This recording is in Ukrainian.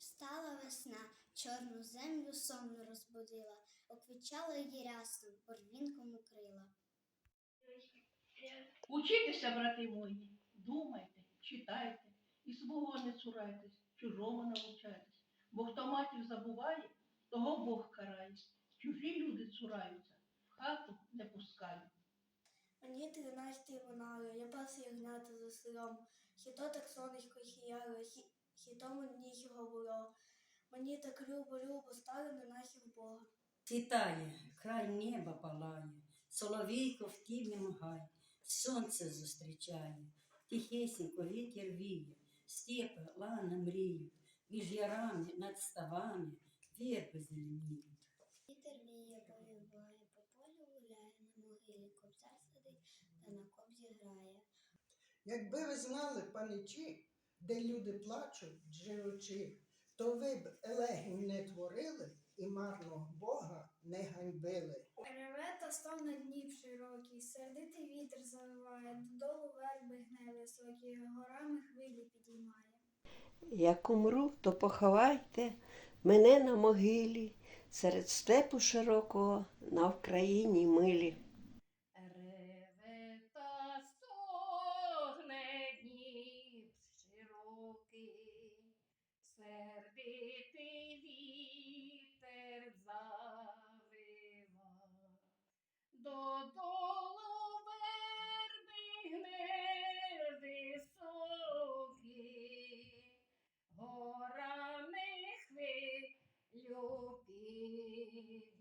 Стала весна, чорну землю сонно розбудила, оквічала її рясно, борвінком укрила. Учітеся, брати мої, думайте, читайте, і свого не цурайтесь, чужому навчайтесь. Бо хто матір забуває, того Бог карає. Чужі люди цураються, в хату не пускають. Мені тринадцяти минали, я пас ягнята за селом. Хіто так сонечко хіяло, хі, хіто мені його було. Мені так любо-любо стало на наших Бога. Світає, край неба палає, соловійко в тім'ям гай, сонце зустрічає, тихесенько вітер віє, степи лани мріють, між ярами над ставами верби зеленіють. Вітер віє, повіває, по полю гуляє, на могилі кобзар сидить та на кобзі грає. Якби ви знали, паничі, де люди плачуть, живучи, то ви б елегій не творили і марного Бога не ганьбили. Реве та став на днів широкий, сердитий вітер завиває, додолу верби гне високі, горами хвилі підіймає. Як умру, то поховайте мене на могилі серед степу широкого на Вкраїні милі. додолу верби гне високі, горами хвилю підійма.